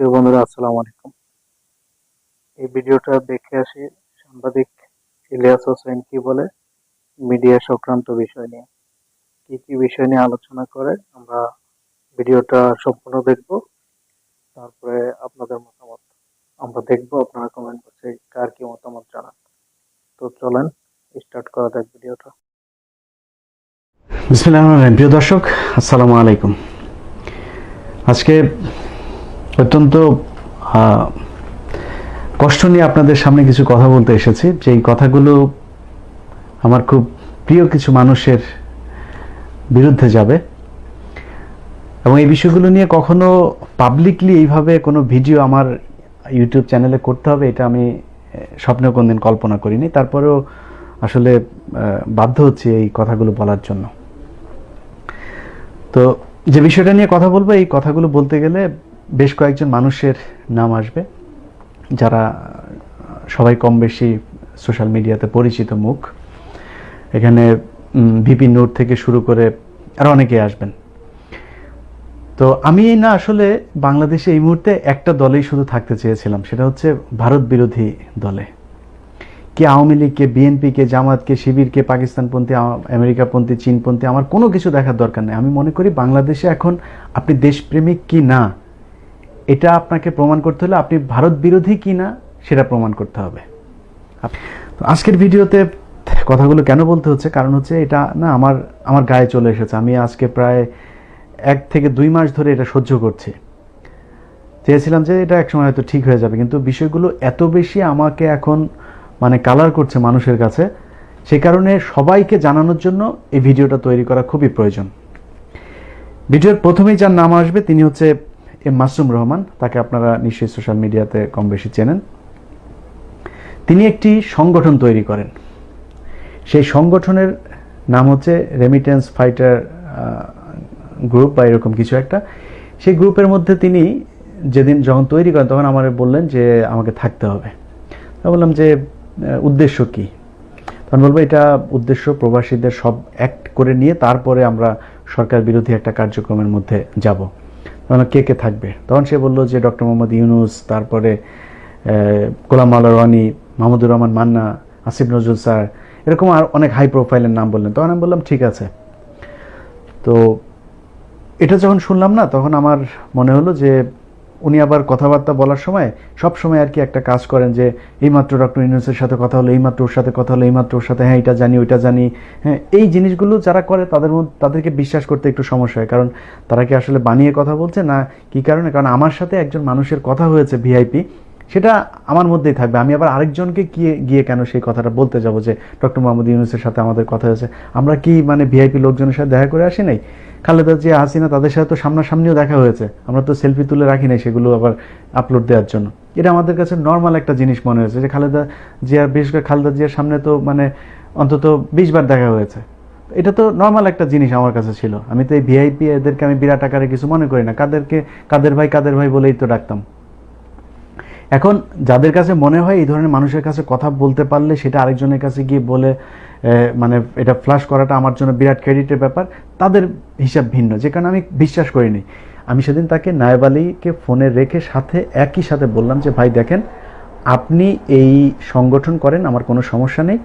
প্রিয় বন্ধুরা, আসসালামু আলাইকুম। এই ভিডিওটা দেখে আসি সাংবাদিক ইলিয়াস হোসেন কি বলে, মিডিয়া সংক্রান্ত বিষয় নিয়ে। কি কি বিষয় নিয়ে আলোচনা করে, আমরা ভিডিওটা সম্পূর্ণ দেখব। তারপরে আপনাদের মতামত আমরা দেখব, আপনারা কমেন্ট বক্সে কার কি মতামত জানান। তো চলেন স্টার্ট করা যাক ভিডিওটা। বিসমিল্লাহির রহমানির রহিম। প্রিয় দর্শক, আসসালামু আলাইকুম। আজকে অত্যন্ত কষ্ট নিয়ে আপনাদের সামনে কিছু কথা বলতে এসেছি। যে এই কথাগুলো আমার খুব প্রিয় কিছু মানুষের বিরুদ্ধে যাবে এবং এই বিষয়গুলো নিয়ে কখনো পাবলিকলি এইভাবে কোনো ভিডিও আমার ইউটিউব চ্যানেলে করতে হবে, এটা আমি স্বপ্নেও কোনদিন কল্পনা করিনি। তারপরেও আসলে বাধ্য হচ্ছে এই কথাগুলো বলার জন্য। তো যে বিষয়টা নিয়ে কথা বলব, এই কথাগুলো বলতে গেলে বেশ কয়েকজন মানুষের নাম আসবে, যারা সবাই কম বেশি সোশ্যাল মিডিয়াতে পরিচিত মুখ। এখানে ভিপি নূর থেকে শুরু করে আরও অনেকে আসবেন। তো আমি না আসলে বাংলাদেশে এই মুহূর্তে একটা দলেই শুধু থাকতে চেয়েছিলাম, সেটা হচ্ছে ভারত বিরোধী দলে। কে আওয়ামী লীগ, কে বিএনপি, কে জামাত, কে শিবির, কে পাকিস্তানপন্থী আমেরিকাপন্থী, চীনপন্থী, আমার কোনো কিছু দেখার দরকার নেই। আমি মনে করি বাংলাদেশে এখন আপনি দেশপ্রেমিক কি না এটা আপনাকে প্রমাণ করতে হলে আপনি ভারত বিরোধী কি না সেটা প্রমাণ করতে হবে। আজকের ভিডিওতে কথাগুলো কেন বলতে হচ্ছে? কারণ হচ্ছে এটা না আমার আমার গায়ে চলে এসেছে। আমি আজকে প্রায় এক থেকে দুই মাস ধরে এটা সহ্য করছি। চেয়েছিলাম যে এটা একসময় হয়তো ঠিক হয়ে যাবে, কিন্তু বিষয়গুলো এত বেশি আমাকে এখন মানে কালার করছে মানুষের কাছে, সে কারণে সবাইকে জানানোর জন্য এই ভিডিওটা তৈরি করা খুবই প্রয়োজন। ভিডিওর প্রথমেই যার নাম আসবে, তিনি হচ্ছে এম মাসুম রহমান, তাকে আপনারা নিশ্চয়ই সোশ্যাল মিডিয়াতে কম বেশি চেনেন। তিনি একটি সংগঠন তৈরি করেন। সেই সংগঠনের নাম হচ্ছে রেমিটেন্স ফাইটার গ্রুপ বা এরকম কিছু একটা। সেই গ্রুপের মধ্যে তিনি যেদিন যখন তৈরি করেন, তখন আমার বললেন যে আমাকে থাকতে হবে। তা বললাম যে উদ্দেশ্য কি? তখন বলব, এটা উদ্দেশ্য প্রবাসীদের সব অ্যাক্ট করে নিয়ে তারপরে আমরা সরকার বিরোধী একটা কার্যক্রমের মধ্যে যাব। কে কে থাকবে? তখন সে বলল যে ডক্টর মোহাম্মদ ইউনুস, তারপরে গোলাম আল্লাহ রানি মাহমুদুর রহমান মান্না, আসিফ নজরুল স্যার, এরকম আর অনেক হাই প্রোফাইলের নাম বললেন। তখন আমি বললাম, ঠিক আছে। তো এটা যখন শুনলাম না, তখন আমার মনে হলো যে উনি আবার কথাবার্তা বলার সময় সব সময় আর কি একটা কাজ করেন যে, এইমাত্র ডক্টর ইউনুসের সাথে কথা হলো, এইমাত্র ওর সাথে কথা হলো, এইমাত্র ওর সাথে হ্যাঁ এটা জানি, ওইটা জানি। হ্যাঁ এই জিনিসগুলো যারা করে তাদের মধ্যে, তাদেরকে বিশ্বাস করতে একটু সমস্যা হয়। কারণ তারা কি আসলে বানিয়ে কথা বলছে না কি কারণে? কারণ আমার সাথে একজন মানুষের কথা হয়েছে ভিআইপি, সেটা আমার মধ্যেই থাকবে। আমি আবার আরেকজনকে গিয়ে গিয়ে কেন সেই কথাটা বলতে যাব যে, ডক্টর মোহাম্মদ ইউনুসের সাথে আমাদের কথা হয়েছে? আমরা কি মানে ভিআইপি লোকজনের সাথে দেখা করে আসি নাই? খালেদা জিয়া, হাসিনা, তাদের সাথে তো সামনাসামনিও দেখা হয়েছে। আমরা তো সেলফি তুলে রাখি নাই সেগুলো আবার আপলোড দেওয়ার জন্য। এটা আমাদের কাছে নর্মাল একটা জিনিস মনে হয়েছে যে খালেদা জিয়ার বিশেষ করে খালেদা জিয়ার সামনে তো মানে অন্তত বিশ বার দেখা হয়েছে। এটা তো নর্মাল একটা জিনিস আমার কাছে ছিল। আমি তো এই ভিআইপি এদেরকে আমি বিরাট আকারে কিছু মনে করি না। কাদেরকে, কাদের ভাই কাদের ভাই বলেই তো ডাকতাম। এখন যাদের কাছে মনে হয় এই ধরনের মানুষের কাছে কথা বলতে পারলে সেটা আরেকজনের কাছে গিয়ে বলে মানে এটা ফ্লাশ করাটা আমার জন্য বিরাট ক্রেডিটের ব্যাপার। তাদের হিসাব ভিন্ন, যে কারণে আমি বিশ্বাস করিনি। আমি সেদিন তাকে নায়েব আলীকে ফোনে রেখে সাথে, একই সাথে বললাম যে, ভাই, দেখেন, আপনি এই সংগঠন করেন, আমার কোনো সমস্যা নেই।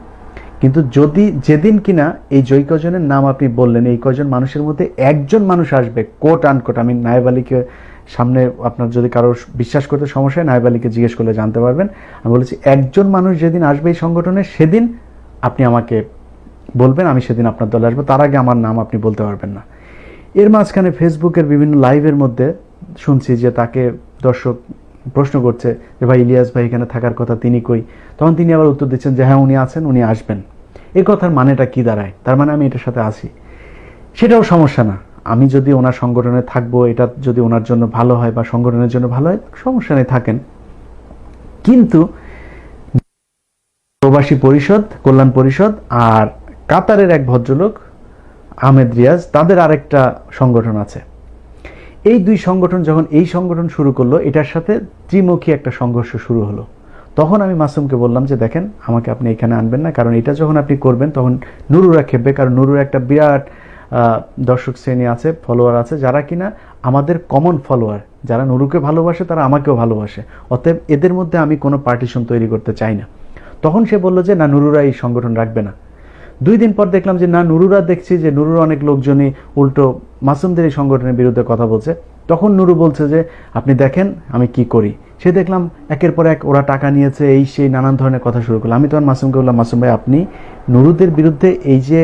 কিন্তু যদি যেদিন কিনা এই জয় কজনের নাম আপনি বললেন, এই কজন মানুষের মধ্যে একজন মানুষ আসবে কোট আনকোট আমি নায়েব আলীকে সামনে আপনার যদি কারও বিশ্বাস করতে সমস্যা হয়, নায়েব আলীকে জিজ্ঞেস করলে জানতে পারবেন। আমি বলেছি, একজন মানুষ যেদিন আসবে এই সংগঠনে, সেদিন আপনি আমাকে বলবেন, আমি সেদিন আপনার দলে আসব। তার আগে আমার নাম আপনি বলতে পারবেন না। এর মাঝখানে ফেসবুকের বিভিন্ন লাইভের মধ্যে শুনছি যে তাকে দর্শক প্রশ্ন করছে যে, ভাই, ইলিয়াস ভাই এখানে থাকার কথা তিনি কই? তখন তিনি আবার উত্তর দিচ্ছেন যে হ্যাঁ উনি আছেন, উনি আসবেন। এই কথার মানেটা কি দাঁড়ায়? তার মানে আমি এটার সাথে আছি। সেটাও সমস্যা না। আমি যদি ওনার সংগঠনে থাকব, এটা যদি ওনার জন্য ভালো হয় বা সংগঠনের জন্য ভালো হয়, সমস্যা নেই, থাকেন। কিন্তু প্রবাসী পরিষদ, কল্যাণ পরিষদ আর কাতারের এক ভদ্রলোক, আহমেদ রিয়াজ, তাদের আরেকটা সংগঠন আছে। এই দুই সংগঠন যখন এই সংগঠন শুরু করল, এটার সাথে ত্রিমুখী একটা সংঘর্ষ শুরু হলো। তখন আমি মাসুমকে বললাম যে, দেখেন, আমাকে আপনি এখানে আনবেন না, কারণ এটা যখন আপনি করবেন, তখন নুরুরা খেপবে, কারণ নুরুর একটা বিরাট দর্শক শ্রেণি আছে ফলোয়ার আছে, যারা কিনা আমাদের কমন ফলোয়ার যারা নুরুকে ভালোবাসে, তারা আমাকেও ভালোবাসে। অতএব এদের মধ্যে আমি কোনো পার্টিশন তৈরি করতে চাই না। তখন সে বলল যে, না, নুরুরা এই সংগঠন রাখবে না। দুই দিন পর দেখলাম যে, না, নুরুরা দেখছি যে, নুরুর অনেক লোকজনই উল্টো মাসুমদের এই সংগঠনের বিরুদ্ধে কথা বলছে। তখন নুরু বলছে যে, আপনি দেখেন, আমি কি করি? সে দেখলাম একের পর এক ওরা টাকা নিয়েছে, এই সেই নানান ধরনের কথা শুরু করল। আমি তখন মাসুমকে বললাম, মাসুম ভাই, আপনি নুরুদের বিরুদ্ধে এই যে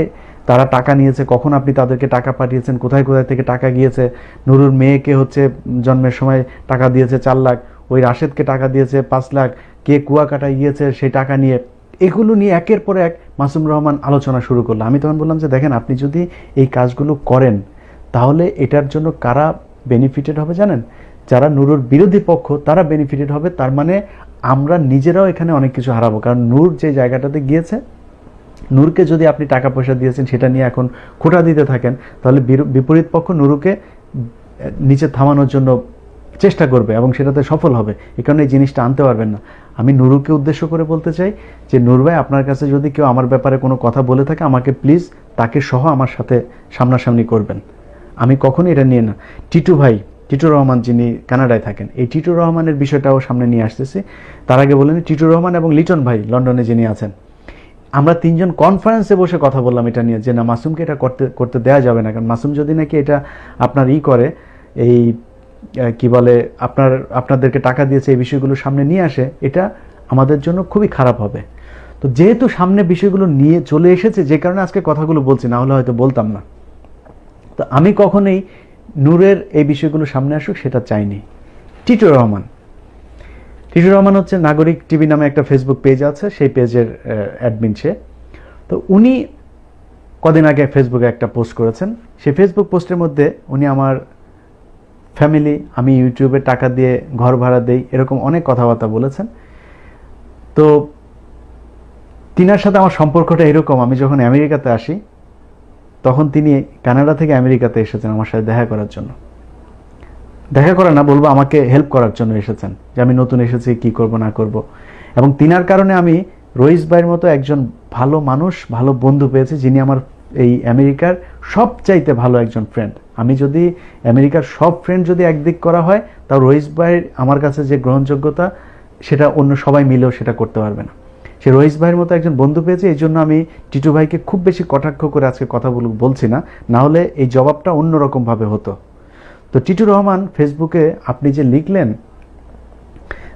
তারা টাকা নিয়েছে, কখন আপনি তাদেরকে টাকা পাঠিয়েছেন? কোথায় কোথায় থেকে টাকা গিয়েছে? নুরুর মেয়েকে হচ্ছে জন্মের সময় টাকা দিয়েছে চার লাখ, ওই রাশেদকে টাকা দিয়েছে পাঁচ লাখ কে কুয়াকাটায় গিয়েছে সেই টাকা নিয়ে, এগুলো নিয়ে একের পর এক মাসুম রহমান আলোচনা শুরু করল। আমি তখন বললাম যে, দেখেন, আপনি যদি এই কাজগুলো করেন, তাহলে এটার জন্য কারা বেনিফিটেড হবে জানেন? যারা নুরুর বিরোধী পক্ষ, তারা বেনিফিটেড হবে। তার মানে আমরা নিজেরাও এখানে অনেক কিছু হারাবো। কারণ নূর যে জায়গাটাতে গিয়েছে, নূরকে যদি আপনি টাকা পয়সা দিয়েছেন, সেটা নিয়ে এখন খোটা দিতে থাকেন, তাহলে বিপরীত পক্ষ নুরুকে নিচে থামানোর জন্য চেষ্টা করবে এবং সেটাতে সফল হবে। এই কারণে এই জিনিসটা আনতে পারবেন না। আমি নুরুকে উদ্দেশ্য করে বলতে চাই যে, নুর ভাই, আপনার কাছে যদি কেউ আমার ব্যাপারে কোনো কথা বলে থাকে, আমাকে প্লিজ তাকে সহ আমার সাথে সামনাসামনি করবেন। আমি কখনো এটা নিয়ে না। টিটু ভাই, টিটু রহমান যিনি কানাডায় থাকেন, এই টিটু রহমানের বিষয়টাও সামনে নিয়ে আসতেছি। তার আগে বলেন টিটু রহমান এবং লিটন ভাই লন্ডনে যিনি আছেন, আমরা তিনজন কনফারেন্সে বসে কথা বললাম এটা নিয়ে যে, না, মাসুমকে এটা করতে করতে দেওয়া যাবে না। কারণ মাসুম যদি নাকি এটা আপনার ই করে, এই কি বলে, আপনার, আপনাদেরকে টাকা দিয়েছে, এই বিষয়গুলো সামনে নিয়ে আসে, এটা আমাদের জন্য খুবই খারাপ হবে। তো যেহেতু সামনে বিষয়গুলো নিয়ে চলে এসেছে, যে কারণে আজকে কথাগুলো বলছি, না হলে হয়তো বলতাম না। তো আমি কখনোই নূরের এই বিষয়গুলো সামনে আসুক, সেটা চাইনি। টিটু রহমান। টিটু রহমান হচ্ছে নাগরিক টিভি নামে একটা ফেসবুক পেজ আছে, সেই পেজের অ্যাডমিন সে। তো উনি কদিন আগে ফেসবুকে একটা পোস্ট করেছেন। সেই ফেসবুক পোস্টের মধ্যে উনি আমার ফ্যামিলি, আমি ইউটিউবে টাকা দিয়ে ঘর ভাড়া দেই, এরকম অনেক কথাবার্তা বলেছেন। তো তিনার সাথে আমার সম্পর্কটা এরকম, আমি যখন আমেরিকাতে আসি, তখন তিনি কানাডা থেকে আমেরিকাতে এসেছেন আমার সাথে দেখা করার জন্য। দেখা করে না, বলব আমাকে হেল্প করার জন্য এসেছেন, যে আমি নতুন এসেছি, কি করব, না করব। এবং তিনার কারণে আমি রইস ভাইয়ের মতো একজন ভালো মানুষ, ভালো বন্ধু পেয়েছি, যিনি আমার এই আমেরিকার সবচাইতে ভালো একজন ফ্রেন্ড আমি যদি আমেরিকার সব ফ্রেন্ড যদি একদিক করা হয়, তাও রইস ভাইয়ের আমার কাছে যে গ্রহণযোগ্যতা, সেটা অন্য সবাই মিলেও সেটা করতে পারবে না। সে রইস ভাইয়ের মতো একজন বন্ধু পেয়েছে, এই জন্য আমি টিটু ভাইকে খুব বেশি কটাক্ষ করে আজকে কথা বল- বলছি না। না হলে এই জবাবটা অন্যরকমভাবে হতো। তো টিটু রহমান ফেসবুকে আপনি যে লিখলেন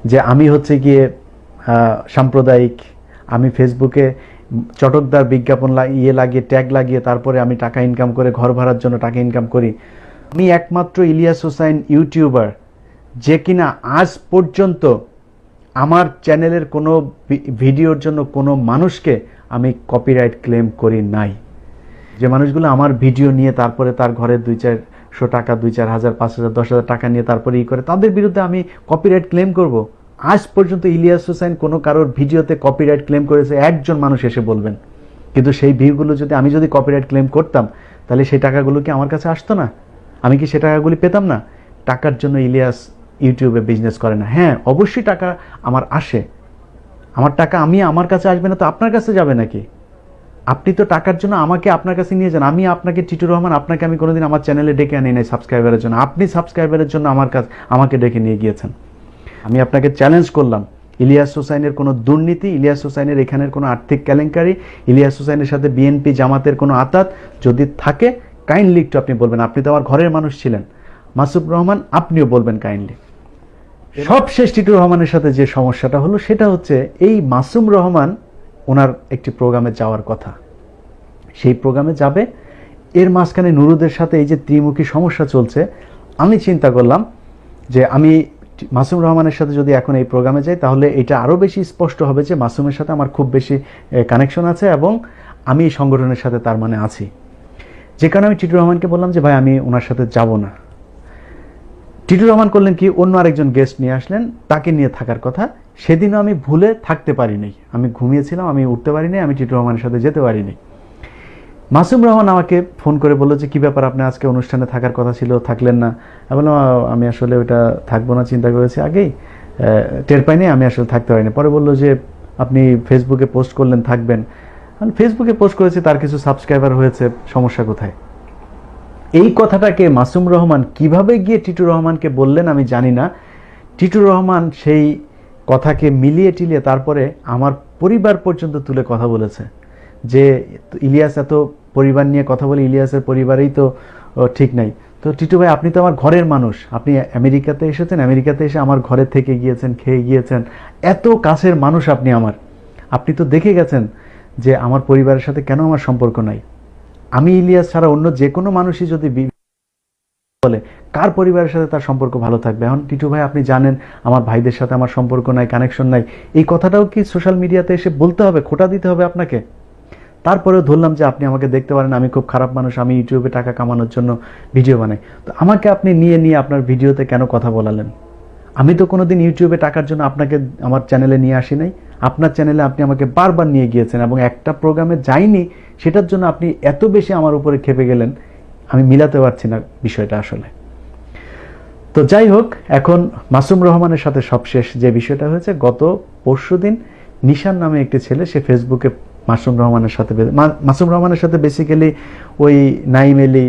যে আমি হচ্ছে গিয়ে সাম্প্রদায়িক, আমি ফেসবুকে চটকদার বিজ্ঞাপন ইয়ে লাগিয়ে ট্যাগ লাগিয়ে, তারপরে আমি টাকা ইনকাম করে ঘর ভাড়ার জন্য টাকা ইনকাম করি। আমি একমাত্র ইলিয়াস হোসাইন ইউটিউবার, যে কিনা আজ পর্যন্ত আমার চ্যানেলের কোনো ভিডিওর জন্য কোনো মানুষকে আমি কপিরাইট ক্লেম করি নাই। যে মানুষগুলো আমার ভিডিও নিয়ে তারপরে তার ঘরে দুই চারশো টাকা, দুই চার হাজার, পাঁচ হাজার, দশ হাজার টাকা নিয়ে তারপরে ই করে, তাদের বিরুদ্ধে আমি কপিরাইট ক্লেম করব। আজ পর্যন্ত ইলিয়াস হোসেন কোনো কারোর ভিডিওতে কপিরাইট ক্লেম করেছে, একজন মানুষ এসে বলবেন। কিন্তু সেই ভিউগুলো যদি আমি যদি কপিরাইট ক্লেম করতাম, তাহলে সেই টাকাগুলো কি আমার কাছে আসতো না? আমি কি সে টাকাগুলি পেতাম না? টাকার জন্য ইলিয়াস ইউটিউবে বিজনেস করে না। হ্যাঁ অবশ্যই টাকা আমার আসে। আমার টাকা আমি আমার কাছে আসবে না তো আপনার কাছে যাবে নাকি? আপনি তো টাকার জন্য আমাকে আপনার কাছে নিয়ে যান। আমি আপনাকে টিটু রহমান, আপনাকে আমি কোনোদিন আমার চ্যানেলে ডেকে আনি নাই সাবস্ক্রাইবারের জন্য। আপনি সাবস্ক্রাইবারের জন্য আমার কাছে আমাকে ডেকে নিয়ে গিয়েছেন। আমি আপনাকে চ্যালেঞ্জ করলাম। ইলিয়াস হোসাইনের কোনো দুর্নীতি, ইলিয়াস হোসাইনের এখানের কোনো আর্থিক কেলেঙ্কারি, ইলিয়াস হোসাইনের সাথে বিএনপি জামাতের কোনো আতাত যদি থাকে কাইন্ডলি একটু আপনি বলবেন। আপনি তো আমার ঘরের মানুষ ছিলেন। মাসুদ রহমান, আপনিও বলবেন কাইন্ডলি সবশেষ টিটু রহমানের সাথে যে সমস্যাটা হলো, সেটা হচ্ছে এই মাসুম রহমান ওনার একটি প্রোগ্রামে যাওয়ার কথা। সেই প্রোগ্রামে যাবে। এর মাঝখানে নুরুদের সাথে এই যে ত্রিমুখী সমস্যা চলছে, আমি চিন্তা করলাম যে আমি মাসুম রহমানের সাথে যদি এখন এই প্রোগ্রামে যাই, তাহলে এটা আরও বেশি স্পষ্ট হবে যে মাসুমের সাথে আমার খুব বেশি কানেকশন আছে এবং আমি এই সংগঠনের সাথে তার মানে আছি। যে কারণে আমি টিটু রহমানকে বললাম যে, ভাই, আমি ওনার সাথে যাব না। টিটু রহমান করলেন কি, অন্য আরেকজন গেস্ট নিয়ে আসলেন, তাকে নিয়ে থাকার কথা। সেদিনও আমি ভুলে থাকতে পারিনি। আমি ঘুমিয়েছিলাম, আমি উঠতে পারিনি, আমি টিটু রহমানের সাথে যেতে পারিনি। মাসুম রহমান আমাকে ফোন করে বলল যে, কি ব্যাপার? আপনি আজকে অনুষ্ঠানে থাকার কথা ছিল, থাকলেন না। বললাম আমি আসলে ওটা থাকব না, চিন্তা করেছি আগেই। টের পাইনি, আমি আসলে থাকতে পারিনি। পরে বলল যে, আপনি ফেসবুকে পোস্ট করলেন, থাকবেন। আমি ফেসবুকে পোস্ট করেছি, তার কিছু সাবস্ক্রাইবার হয়েছে, সমস্যা কোথায়? এই কথাটাকে মাসুম রহমান কীভাবে গিয়ে টিটু রহমানকে বললেন আমি জানি না। টিটুর রহমান সেই কথাকে মিলিয়ে টিলিয়ে তারপরে আমার পরিবার পর্যন্ত তুলে কথা বলেছে। যে ইলিয়াস এত পরিবার নিয়ে কথা বলে ইলিয়াসের পরিবারেই তো ঠিক নাই। তো টিটু ভাই, আপনি তো আমার ঘরের মানুষ। আপনি আমেরিকাতে এসেছেন, আমেরিকাতে এসে আমার ঘরে থেকে গিয়েছেন, খেয়ে গিয়েছেন। এত কাছের মানুষ আপনি আমার। আপনি তো দেখে গেছেন যে আমার পরিবারের সাথে কেন আমার সম্পর্ক নাই। আমি ইলিয়াস ছাড়া অন্য যে কোনো মানুষই যদি বলে, কার পরিবারের সাথে তার সম্পর্ক ভালো থাকবে? এখন টিটু ভাই, আপনি জানেন আমার ভাইদের সাথে আমার সম্পর্ক নাই কানেকশন নাই। এই কথাটাও কি সোশ্যাল মিডিয়াতে এসে বলতে হবে, খোটা দিতে হবে আপনাকে? তারপরেও ধরলাম যে আপনি আমাকে দেখতে পারেন, আমি খুব খারাপ মানুষ, আমি ইউটিউবে টাকা কামানোর জন্য ভিডিও বানাই। তো আমাকে আপনি নিয়ে নিয়ে আপনার ভিডিওতে কেন কথা বলালেন? আমি তো কোনোদিন ইউটিউবে টাকার জন্য আপনাকে, আমার চ্যানেলে নিয়ে আসি নাই। আপনার চ্যানেলে আপনি আমাকে বারবার নিয়ে গিয়েছেন এবং একটা প্রোগ্রামে যাইনি, সেটার জন্য আপনি এত বেশি আমার উপরে খেপে গেলেন, আমি মিলাতে পারছি না বিষয়টা আসলে। তো যাই হোক, এখন মাসুম রহমানের সাথে সবশেষ যে বিষয়টা হয়েছে, গত পরশুদিন নিশান নামে একটি ছেলে, সে ফেসবুকে মাসুম রহমানের সাথে মাসুম রহমানের সাথে বেসিক্যালি ওই নাইম এলি,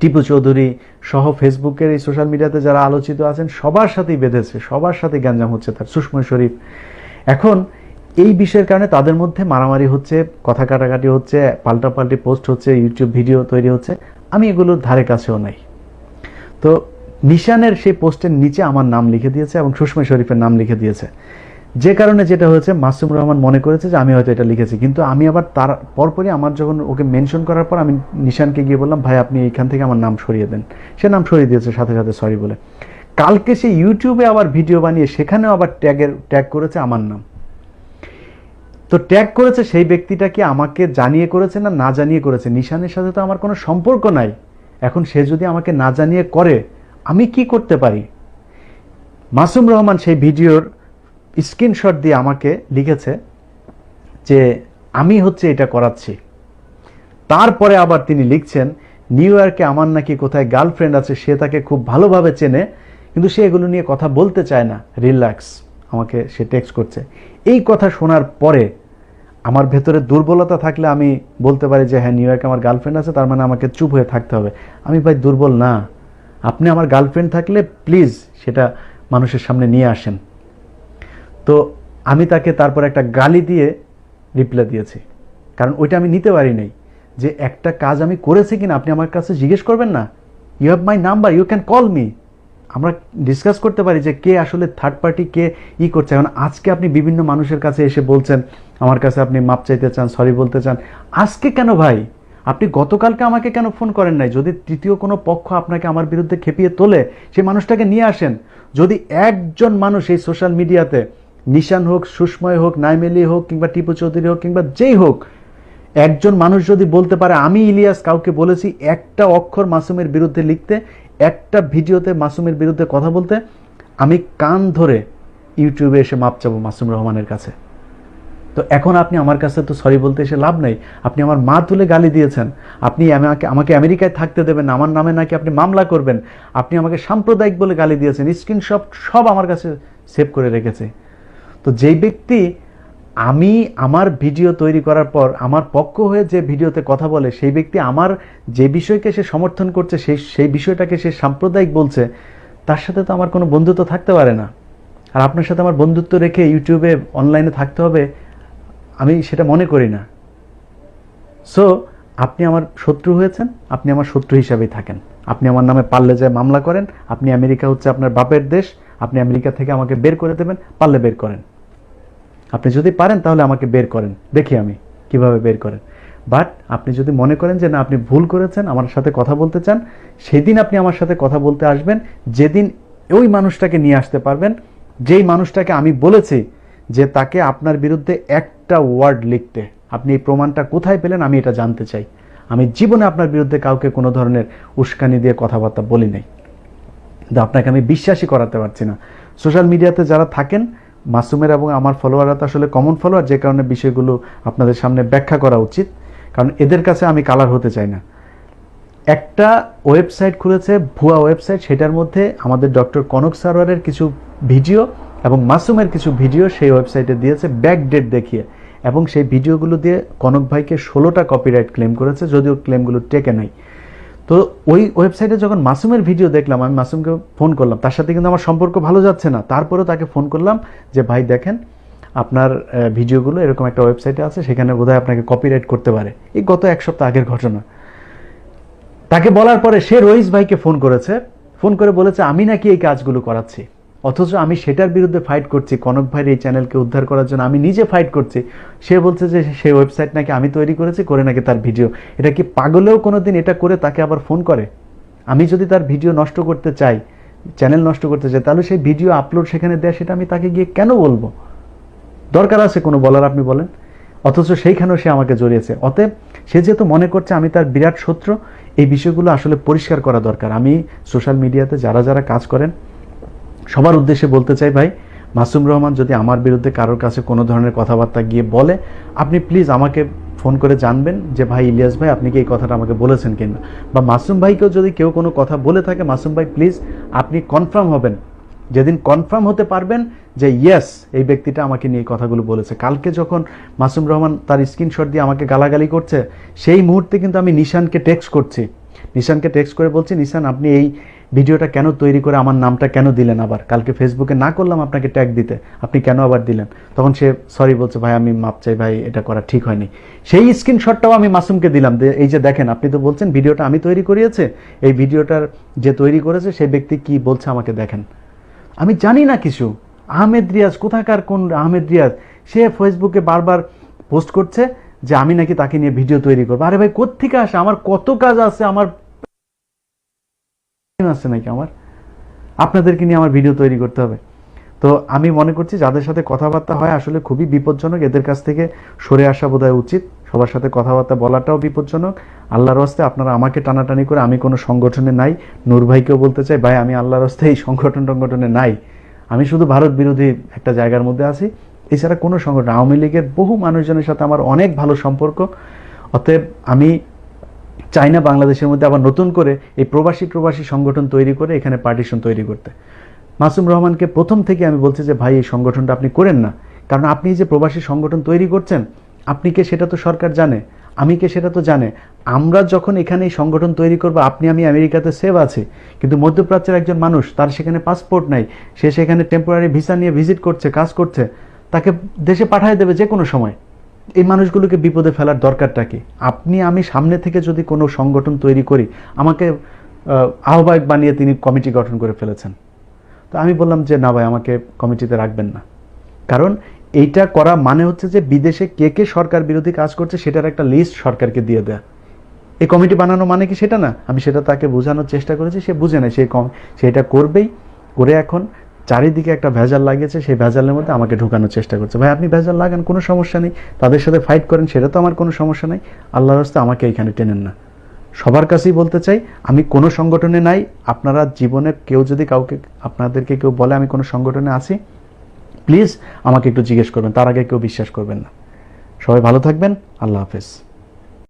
টিপু চৌধুরী সহ ফেসবুকের এই সোশ্যাল মিডিয়াতে যারা আলোচিত আছেন, সবার সাথেই বেঁধেছে, সবার সাথে গ্যাঞ্জাম হচ্ছে তার সুষময় শরীফ। এখন এই বিষয়ের কারণে তাদের মধ্যে মারামারি হচ্ছে, কথা কাটাকাটি হচ্ছে, পাল্টাপাল্টি পোস্ট হচ্ছে ইউটিউব ভিডিও তৈরি হচ্ছে, আমি এগুলোর ধারে কাছেও নাই। তো নিশানের সেই পোস্টের নিচে আমার নাম লিখে দিয়েছে এবং সুষমা শরীফের নাম লিখে দিয়েছে। যে কারণে যেটা হয়েছে, মাসুম রহমান মনে করেছে যে আমি হয়তো এটা লিখেছি, কিন্তু আমি আবার তার, পরপরই আমার যখন ওকে মেনশন করার পর আমি নিশানকে গিয়ে বললাম, ভাই, আপনি এইখান থেকে আমার নাম সরিয়ে দেন। সে নাম সরিয়ে দিয়েছে, সাথে সাথে সরি বলে। কালকে সে ইউটিউবে আবার ভিডিও বানিয়ে সেখানেও আবার ট্যাগের ট্যাগ করেছে আমার নাম। তো ট্যাগ করেছে সেই ব্যক্তিটা কি আমাকে জানিয়ে করেছে না না জানিয়ে করেছে? নিশানের সাথে তো আমার কোনো সম্পর্ক নাই। এখন সে যদি আমাকে না জানিয়ে করে, আমি কি করতে পারি? মাসুম রহমান সেই ভিডিওর স্ক্রিনশট দিয়ে আমাকে লিখেছে যে, আমি হচ্ছে এটা করাচ্ছি। তারপরে আবার তিনি লিখছেন, নিউ ইয়র্কে আমার নাকি কোথায় গার্লফ্রেন্ড আছে, সে তাকে খুব ভালোভাবে চেনে, কিন্তু সে এগুলো নিয়ে কথা বলতে চায় না। রিল্যাক্স। আমাকে সে টেক্সট করছে। এই কথা শোনার পরে আমার ভেতরে দুর্বলতা থাকলে আমি বলতে পারি যে হ্যাঁ নিউ ইয়র্কে আমার গার্লফ্রেন্ড আছে, তার মানে আমাকে চুপ হয়ে থাকতে হবে। আমি ভাই, দুর্বল না। আপনি আমার গার্লফ্রেন্ড থাকলে প্লিজ সেটা মানুষের সামনে নিয়ে আসেন। তো আমি তাকে তারপর একটা গালি দিয়ে রিপ্লাই দিয়েছি। কারণ ওইটা আমি নিতে পারি নাই যে একটা কাজ আমি করেছি কিনা, আপনি আমার কাছে জিজ্ঞেস করবেন না। You have my number you can call me আমরা ডিসকাস করতে পারি যে কে আসলে থার্ড পার্টি কে ই করছে। এখন আজকে আপনি বিভিন্ন মানুষের কাছে এসে বলছেন, আমার কাছে আপনি মাপ চাইতে চান সরি বলতে চান। আজকে কেন ভাই? আপনি গতকালকে আমাকে কেন ফোন করেন নাই? যদি তৃতীয় কোনো পক্ষ আপনাকে আমার বিরুদ্ধে খেপিয়ে তোলে সেই মানুষটাকে নিয়ে আসেন। যদি একজন মানুষ এই সোশ্যাল মিডিয়াতে নিশান হোক, সুষময় হোক, নাইমেলি হোক, কিংবা টিপু চৌধুরী হোক, কিংবা যেই হোক, একজন মানুষ যদি বলতে পারে, আমি ইলিয়াস কাউকে বলেছি একটা অক্ষর মাসুমের বিরুদ্ধে লিখতে, একটা ভিডিওতে মাসুমের বিরুদ্ধে কথা বলতে, আমি কান ধরে ইউটিউবে এসে মাপ চাবো মাসুম রহমানের কাছে। তো এখন আপনি আমার কাছে তো সরি বলতে এসে লাভ নেই। আপনি আমার মা তুলে গালি দিয়েছেন। আপনি আমাকে আমাকে আমেরিকায় থাকতে দেবেন, আমার নামে নাকি আপনি মামলা করবেন। আপনি আমাকে সাম্প্রদায়িক বলে গালি দিয়েছেন। স্ক্রিনশট সব আমার কাছে সেভ করে রেখেছে। তো যেই ব্যক্তি আমি আমার ভিডিও তৈরি করার পর, আমার পক্ষ হয়ে যে ভিডিওতে কথা বলে, সেই ব্যক্তি আমার যে বিষয়কে সে সমর্থন করছে সেই সেই বিষয়টাকে সে সাম্প্রদায়িক বলছে, তার সাথে তো আমার কোনো বন্ধুত্ব থাকতে পারে না। আর আপনার সাথে আমার বন্ধুত্ব রেখে ইউটিউবে, অনলাইনে থাকতে হবে, আমি সেটা মনে করি না। সো আপনি আমার শত্রু হয়েছেন, আপনি আমার শত্রু হিসাবেই থাকেন। আপনি আমার নামে পারলে যায় মামলা করেন, আপনি আমেরিকা হচ্ছে আপনার বাপের দেশ, আপনি আমেরিকা থেকে আমাকে বের করে দেবেন, পারলে বের করেন। আপনি যদি পারেন তাহলে আমাকে বের করেন। দেখি আমি কীভাবে বের করেন। বাট আপনি যদি মনে করেন যে না, আপনি ভুল করেছেন, আমার সাথে কথা বলতে চান, সেদিন আপনি আমার সাথে কথা বলতে আসবেন, যেদিন ওই মানুষটাকে নিয়ে আসতে পারবেন, যেই মানুষটাকে আমি বলেছি যে তাকে আপনার বিরুদ্ধে একটা ওয়ার্ড লিখতে। আপনি এই প্রমাণটা কোথায় পেলেন আমি এটা জানতে চাই। আমি জীবনে আপনার বিরুদ্ধে কাউকে কোনো ধরনের উস্কানি দিয়ে কথাবার্তা বলি নাই। কিন্তু আপনাকে আমি বিশ্বাসই করাতে পারছি না। সোশ্যাল মিডিয়াতে যারা থাকেন মাসুমের এবং আমার ফলোয়াররা তো আসলে কমন ফলোয়ার যে কারণে বিষয়গুলো আপনাদের সামনে ব্যাখ্যা করা উচিত। কারণ এদের কাছে আমি কালার হতে চাই না। একটা ওয়েবসাইট খুলেছে, ভুয়া ওয়েবসাইট সেটার মধ্যে আমাদের ডক্টর কনক সারোয়ারের কিছু ভিডিও এবং মাসুমের কিছু ভিডিও সেই ওয়েবসাইটে দিয়েছে ব্যাক ডেট দেখিয়ে। এবং সেই ভিডিওগুলো দিয়ে কনক ভাইকে ষোলোটা কপিরাইট ক্লেম করেছে, যদিও ক্লেমগুলো টেকে নাই তো ওই ওয়েবসাইটে যখন মাসুমের ভিডিও দেখলাম, আমি মাসুমকে ফোন করলাম, তার সাথে কিন্তু আমার সম্পর্ক ভালো যাচ্ছে না। তারপরেও তাকে ফোন করলাম যে, ভাই, দেখেন, আপনার ভিডিওগুলো এরকম একটা ওয়েবসাইটে আছে, সেখানে বোধহয় আপনাকে কপিরাইট করতে পারে। এই গত এক সপ্তাহ আগের ঘটনা। তাকে বলার পরে সে রইস ভাইকে ফোন করেছে। ফোন করে বলেছে, আমি নাকি এই কাজগুলো করাচ্ছি। অথচ আমি সেটার বিরুদ্ধে ফাইট করছি। কনক ভাইয়ের এই চ্যানেলকে উদ্ধার করার জন্য আমি নিজে ফাইট করছি। সে বলছে যে সেই ওয়েবসাইট নাকি আমি তৈরি করেছি, করে নাকি তার ভিডিও এটা কি পাগলেও কোনো দিন এটা করে তাকে আবার ফোন করে? আমি যদি তার ভিডিও নষ্ট করতে চাই চ্যানেল নষ্ট করতে চাই, তাহলে সেই ভিডিও আপলোড সেখানে দেয়, সেটা আমি তাকে গিয়ে কেন বলব? দরকার আছে কোনো বলার আপনি বলেন? অথচ সেইখানেও সে আমাকে জড়িয়েছে। অতএব সে যেহেতু মনে করছে আমি তার বিরাট শত্রু, এই বিষয়গুলো আসলে পরিষ্কার করা দরকার। আমি সোশ্যাল মিডিয়াতে যারা যারা কাজ করেন সবার উদ্দেশ্যে বলতে চাই ভাই, মাসুম রহমান যদি আমার বিরুদ্ধে কারোর কাছে কোনো ধরনের কথাবার্তা গিয়ে বলে, আপনি প্লিজ আমাকে ফোন করে জানবেন যে ভাই ইলিয়াস ভাই, আপনি কি এই কথাটা আমাকে বলেছেন কিনা? বা মাসুম ভাইকেও যদি কেউ কোনো কথা বলে থাকে, মাসুম ভাই প্লিজ আপনি কনফার্ম হবেন। যেদিন কনফার্ম হতে পারবেন যে ইয়েস এই ব্যক্তিটা আমাকে নিয়ে এই কথাগুলো বলেছে। কালকে যখন মাসুম রহমান তার স্ক্রিনশট দিয়ে আমাকে গালাগালি করছে, সেই মুহূর্তে কিন্তু আমি নিশানকে টেক্সট করছি। নিশানকে টেক্সট করে বলছি, নিশান, আপনি এই ভিডিওটা কেন তৈরি করে আমার নামটা কেন দিলেন আবার? কালকে ফেসবুকে না করলাম আপনাকে ট্যাগ দিতে। আপনি কেন আবার দিলেন? তখন সে সরি বলছে, ভাই, আমি মাপ চাই, ভাই, এটা করা ঠিক হয়নি। সেই স্ক্রিনশটটাও আমি মাসুমকে দিলাম যে, এই যে দেখেন, আপনি তো বলছেন ভিডিওটা আমি তৈরি করিয়েছে। এই ভিডিওটার যে তৈরি করেছে, সেই ব্যক্তি কি বলছে আমাকে দেখেন। আমি জানি না কিছু। আহমেদ রিয়াজ, কোথাকার কোন আহমেদ রিয়াজ? সে ফেসবুকে বারবার পোস্ট করছে যে, আমি নাকি তাকে নিয়ে ভিডিও তৈরি করব। আরে ভাই, কোত্থেকে আসে? আমার কত কাজ আছে, আমার আছে নাকি আমার? আপনাদেরকে নিয়ে আমার ভিডিও তৈরি করতে হবে। তো আমি মনে করছি যাদের সাথে কথাবার্তা হয় আসলে খুবই বিপজ্জনক, এদের কাছ থেকে সরে আসা বোধহয় উচিত। সবার সাথে কথাবার্তা বলাটাও বিপজ্জনক। আল্লাহর হস্তে আপনারা আমাকে টানাটানি করে আমি কোনো সংগঠনে নাই। নূর ভাইকেও বলতে চাই, ভাই, আমি আল্লাহর হস্তে এই সংগঠন টংগঠনে নাই। আমি শুধু ভারত বিরোধী একটা জায়গার মধ্যে আছি। এছাড়া কোনো সংগঠন, আওয়ামী লীগের বহু মানুষজনের সাথে আমার অনেক ভালো সম্পর্ক। অতএব আমি চাই না বাংলাদেশের মধ্যে আবার নতুন করে এই প্রবাসী প্রবাসী সংগঠন তৈরি করে এখানে পার্টিশন তৈরি করতে। মাসুম রহমানকে প্রথম থেকে আমি বলছি যে, ভাই, এই সংগঠনটা আপনি করেন না। কারণ আপনি যে প্রবাসী সংগঠন তৈরি করছেন, আপনি কে সেটা তো সরকার জানে, আমি কে সেটা তো জানে। আমরা যখন এখানে এই সংগঠন তৈরি করব, আপনি, আমি আমেরিকাতে সেভ আছি। কিন্তু মধ্যপ্রাচ্যের একজন মানুষ, তার সেখানে পাসপোর্ট নাই, সে সেখানে টেম্পোরারি ভিসা নিয়ে ভিজিট করছে, কাজ করছে, তাকে দেশে পাঠিয়ে দেবে যে কোনো সময়। এই মানুষগুলোকে বিপদে ফেলার দরকারটা কি? আপনি আমি সামনে থেকে যদি কোনো সংগঠন তৈরি করি আমাকে আহ, আহ্বায়ক বানিয়ে তিনি কমিটি গঠন করে ফেলেছেন। তো আমি বললাম যে না ভাই আমাকে কমিটিতে রাখবেন না। কারণ এইটা করা মানে হচ্ছে যে বিদেশে কে কে সরকার বিরোধী কাজ করছে সেটার একটা লিস্ট সরকারকে দিয়ে দেয়া। এই কমিটি বানানো মানে কি সেটা না? আমি সেটা তাকে বোঝানোর চেষ্টা করেছি সে বুঝে না সে কম সেটা করবেই করে এখন চারিদিকে একটা ভেজাল লাগিয়েছে, সেই ভেজালের মধ্যে আমাকে ঢুকানোর চেষ্টা করছে। ভাই, আপনি ভেজাল লাগান, কোনো সমস্যা নেই। তাদের সাথে ফাইট করেন, সেটা তো আমার কোনো সমস্যা নেই। আল্লাহর রাস্তে আমাকে এখানে টেনেন না। সবার কাছেই বলতে চাই, আমি কোনো সংগঠনে নাই। আপনারা জীবনে কেউ যদি কাউকে, আপনাদেরকে কেউ বলে আমি কোনো সংগঠনে আছি প্লিজ আমাকে একটু জিজ্ঞেস করবেন। তার আগে কেউ বিশ্বাস করবেন না। সবাই ভালো থাকবেন। আল্লাহ হাফেজ।